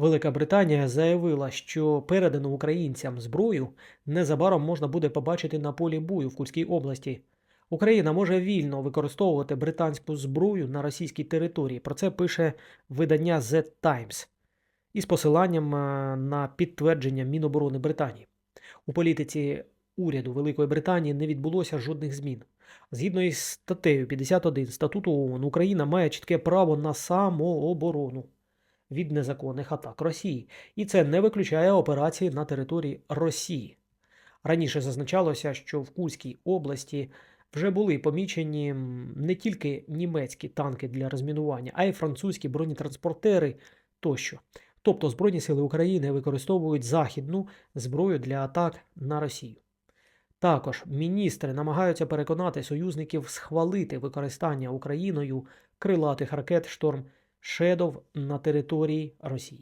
Велика Британія заявила, що передану українцям зброю незабаром можна буде побачити на полі бою в Курській області. Україна може вільно використовувати британську зброю на російській території. Про це пише видання The Times із посиланням е, на підтвердження Міноборони Британії. У політиці уряду Великої Британії не відбулося жодних змін. Згідно із статтею 51 статуту ООН, Україна має чітке право на самооборону від незаконних атак Росії, і це не виключає операції на території Росії. Раніше зазначалося, що в Курській області вже були помічені не тільки німецькі танки для розмінування, а й французькі бронетранспортери тощо. Тобто Збройні сили України використовують західну зброю для атак на Росію. Також міністри намагаються переконати союзників схвалити використання Україною крилатих ракет Шторм Шедов на території Росії.